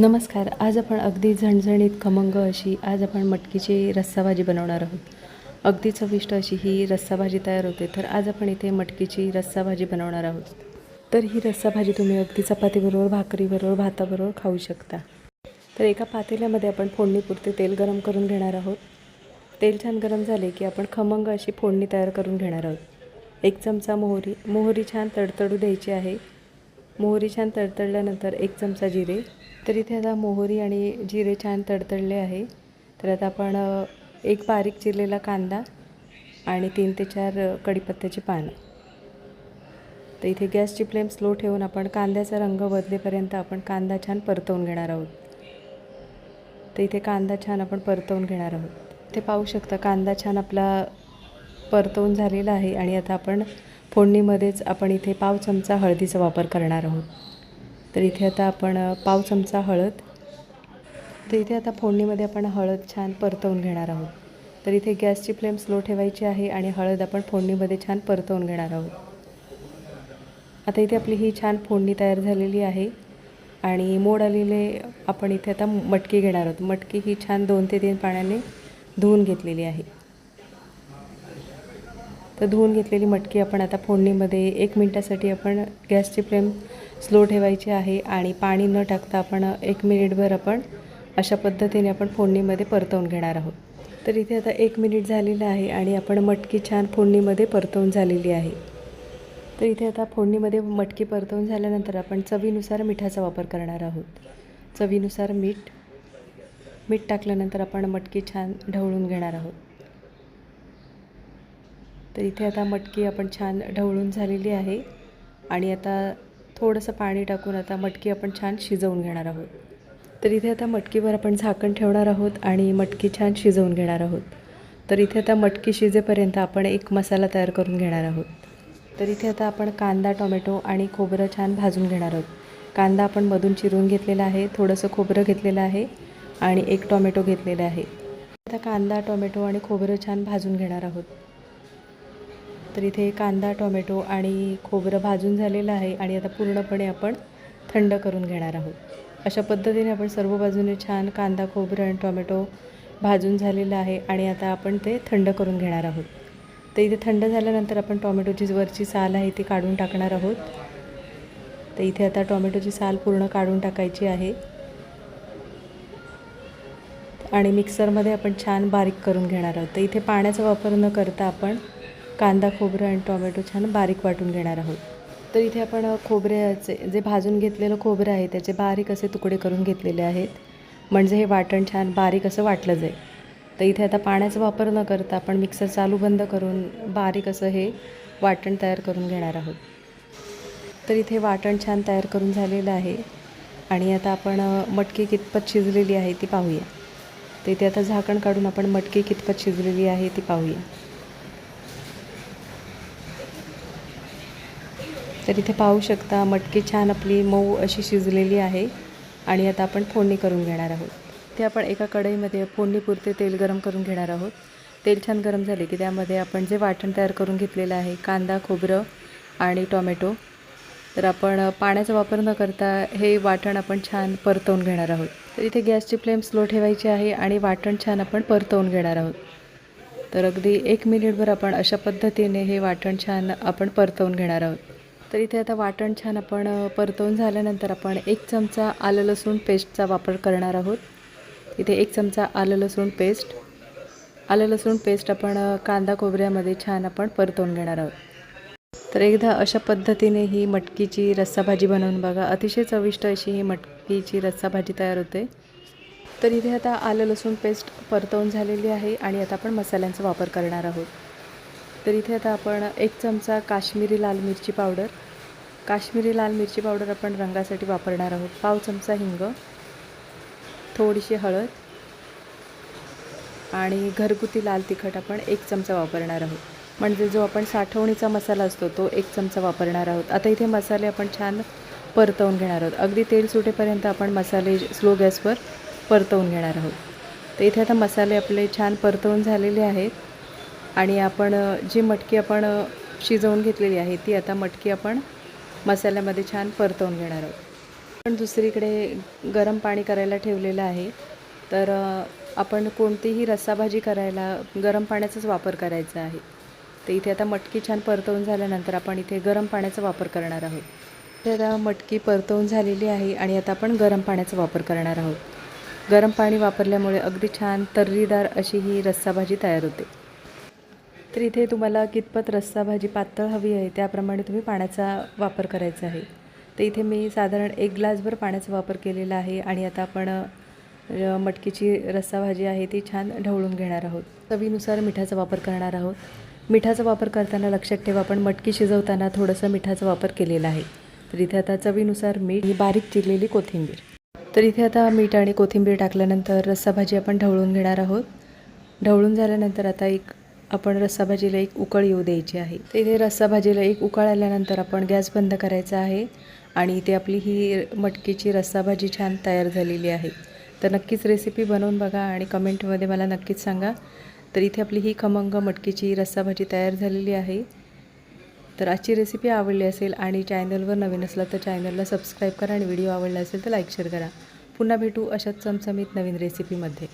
नमस्कार. आज आपण अगदी झणझणीत खमंग अशी आज आपण मटकीची रस्साभाजी बनवणार आहोत. अगदी चविष्ट अशी ही रस्साभाजी तयार होते तर आज आपण इथे मटकीची रस्साभाजी बनवणार आहोत. तर ही रस्साभाजी तुम्ही अगदी चपातीबरोबर भाकरीबरोबर भाताबरोबर खाऊ शकता. तर एका पातेल्यामध्ये आपण फोडणीपुरते तेल गरम करून घेणार आहोत. तेल छान गरम झाले की आपण खमंग अशी फोडणी तयार करून घेणार आहोत. एक चमचा मोहरी मोहरी छान तडतडू द्यायची आहे. मोहरी छान तडतडल्यानंतर एक चमचा जिरे. तर इथे आता मोहरी आणि जिरे छान तडतडले आहे. तर आता आपण एक बारीक चिरलेला कांदा आणि तीन ते चार कडीपत्त्याची कढीपत्त्याची पानं. तर इथे गॅसची फ्लेम स्लो ठेवून आपण कांद्याचा रंग बदलेपर्यंत आपण कांदा छान परतवून घेणार आहोत. तर इथे कांदा छान आपण परतवून घेणार आहोत. ते पाहू शकता कांदा छान आपला परतवून झालेला आहे आणि आता आपण फोडणीमध्येच आपण इथे पाव चमचा हळदीचा वापर करणार आहोत. तर इथे आता आपण पाव चमचा हळद. तर इथे आता फोडणीमध्ये आपण हळद छान परतवून घेणार आहोत. तर इथे गॅसची फ्लेम स्लो ठेवायची आहे आणि हळद आपण फोडणीमध्ये छान परतवून घेणार आहोत. आता इथे आपली ही छान फोडणी तयार झालेली आहे आणि मोड आलेले आपण इथे आता मटकी घेणार आहोत. मटकी ही छान दोन ते तीन पाण्याने धुवून घेतलेली आहे. तर धुवून घेतलेली मटकी आपण आता फोडणीमध्ये एक मिनटासाठी आपण गॅसची फ्लेम स्लो ठेवायची आहे आणि पाणी न टाकता आपण एक मिनिटभर आपण अशा पद्धतीने आपण फोडणीमध्ये परतवून घेणार आहोत. तर इथे आता एक मिनिट झालेलं आहे आणि आपण मटकी छान फोडणीमध्ये परतवून झालेली आहे. तर इथे आता फोडणीमध्ये मटकी परतवून झाल्यानंतर आपण चवीनुसार मिठाचा वापर करणार आहोत. चवीनुसार मीठ मीठ टाकल्यानंतर आपण मटकी छान ढवळून घेणार आहोत. तर इथे आता मटकी आपण छान ढवळून झालेली आहे. आणि आता थोडंसं पाणी टाकून आता मटकी आपण छान शिजवून घेणार आहोत. तर इथे आता मटकीवर आपण झाकण ठेवणार आहोत आणि मटकी छान शिजवून घेणार आहोत. तर इथे आता मटकी शिजेपर्यंत आपण एक मसाला तयार करून घेणार आहोत. तर इथे आता आपण कांदा टोमॅटो आणि खोबरं छान भाजून घेणार आहोत. कांदा आपण मधून चिरून घेतलेला आहे थोडंसं खोबरं घेतलेलं आहे आणि एक टोमॅटो घेतलेला आहे. आता कांदा टोमॅटो आणि खोबरं छान भाजून घेणार आहोत. तर इथे कांदा टोमॅटो आणि खोबरं भाजून झालेलं आहे आणि आता पूर्णपणे आपण थंड करून घेणार आहोत. अशा पद्धतीने आपण सर्व बाजूने छान कांदा खोबरं आणि टोमॅटो भाजून झालेलं आहे आणि आता आपण ते थंड करून घेणार आहोत. तर इथे थंड झाल्यानंतर आपण टोमॅटोची वरची साल आहे ती काढून टाकणार आहोत. तर इथे आता टोमॅटोची साल पूर्ण काढून टाकायची आहे. आणि मिक्सरमध्ये आपण छान बारीक करून घेणार आहोत. तर इथे पाण्याचा वापर न करता आपण कांदा खोबरं आणि टोमॅटो छान बारीक वाटून घेणार आहोत. तर इथे आपण खोबऱ्याचे जे भाजून घेतलेलं खोबरं आहे त्याचे बारीक असे तुकडे करून घेतलेले आहेत. म्हणजे हे वाटण छान बारीक असं वाटलं जाईल. तर इथे आता पाण्याचा वापर न करता आपण मिक्सर चालू बंद करून बारीक असं हे वाटण तयार करून घेणार आहोत. तर इथे वाटण छान तयार करून झालेलं आहे. आणि आता आपण मटकी कितपत शिजलेली आहे ती पाहूया. तर इथे आता झाकण काढून आपण मटकी कितपत शिजलेली आहे ती पाहूया. तर इथे पाहू शकता मटकी छान आपली मऊ अशी शिजलेली आहे आणि आता आपण फोडणी करून घेणार आहोत. ते आपण एका कढईमध्ये फोडणीपुरते तेल गरम करून घेणार आहोत. तेल छान गरम झाले की त्यामध्ये आपण जे वाटण तयार करून घेतलेलं आहे कांदा खोबरं आणि टोमॅटो तर आपण पाण्याचा वापर न करता हे वाटण आपण छान परतवून घेणार आहोत. तर इथे गॅसची फ्लेम स्लो ठेवायची आहे आणि वाटण छान आपण परतवून घेणार आहोत. तर अगदी एक मिनिटभर आपण अशा पद्धतीने हे वाटण छान आपण परतवून घेणार आहोत. तर इथे आता वाटण छान आपण परतवून झाल्यानंतर आपण एक चमचा आलं लसूण पेस्टचा वापर करणार आहोत. इथे एक चमचा आलं लसूण पेस्ट. आलं लसूण पेस्ट आपण कांदा खोबऱ्यामध्ये छान आपण परतवून घेणार आहोत. तर एकदा अशा पद्धतीने ही मटकीची रस्साभाजी बनवून बघा. अतिशय चविष्ट अशी ही मटकीची रस्साभाजी तयार होते. तर इथे आता आलं लसूण पेस्ट परतवून झालेली आहे आणि आता आपण मसाल्यांचा वापर करणार आहोत. तर इथे आता आपण एक चमचा काश्मीरी लाल मिरची पावडर. काश्मीरी लाल मिरची पावडर आपण रंगासाठी वापरणार आहोत. पाव चमचा हिंग थोडीशी हळद आणि घरगुती लाल तिखट आपण एक चमचा वापरणार आहोत. म्हणजे जो आपण साठवणीचा मसाला असतो तो एक चमचा वापरणार आहोत. आता इथे मसाले आपण छान परतवून घेणार आहोत. अगदी तेल सुटेपर्यंत आपण मसाले स्लो गॅसवर परतवून घेणार आहोत. तर इथे आता मसाले आपले छान परतवून झालेले आहेत. आणि आपण जी मटकी आपण शिजवून घेतलेली आहे ती आता मटकी आपण मसाल्यामध्ये छान परतवून घेणार आहोत. पण दुसरीकडे गरम पाणी करायला ठेवलेलं आहे तर आपण कोणतीही रस्साभाजी करायला गरम पाण्याचाच वापर करायचा आहे. तर इथे आता मटकी छान परतवून झाल्यानंतर आपण इथे गरम पाण्याचा वापर करणार आहोत. तर आता मटकी परतवून झालेली आहे आणि आता आपण गरम पाण्याचा वापर करणार आहोत. गरम पाणी वापरल्यामुळे अगदी छान तर्रीदार अशी ही रस्साभाजी तयार होते. तर इथे तुम्हाला कितपत रस्सा भाजी पातळ हवी आहे त्याप्रमाणे तुम्ही पाण्याचा वापर करायचा आहे. तर इथे मी साधारण एक ग्लासभर पाण्याचा वापर केलेला आहे आणि आता आपण मटकीची रस्सा भाजी आहे ती छान ढवळून घेणार आहोत. चवीनुसार मिठाचा वापर करणार आहोत. मिठाचा वापर करताना लक्षात ठेवा आपण मटकी शिजवताना थोडंसं मिठाचा वापर केलेला आहे. तर इथे आता चवीनुसार मीठ ही बारीक चिरलेली कोथिंबीर. तर इथे आता मीठ आणि कोथिंबीर टाकल्यानंतर रस्सा भाजी आपण ढवळून घेणार आहोत. ढवळून झाल्यानंतर आता एक आपण रस्सा भाजीला एक उकळ येऊ द्यायची आहे. तर इथे रस्सा भाजीला एक उकळ आल्यानंतर आपण गॅस बंद करायचा आहे आणि इथे आपली ही मटकीची रस्सा भाजी छान तयार झालेली आहे. तर नक्कीच रेसिपी बनवून बघा आणि कमेंटमध्ये मला नक्कीच सांगा. तर इथे आपली ही खमंग मटकीची रस्सा भाजी तयार झालेली आहे. तर आजची रेसिपी आवडली असेल आणि चॅनलवर नवीन असला तर चॅनलला सबस्क्राईब करा आणि व्हिडिओ आवडला असेल तर लाईक शेअर करा. पुन्हा भेटू अशाच चमचमीत नवीन रेसिपीमध्ये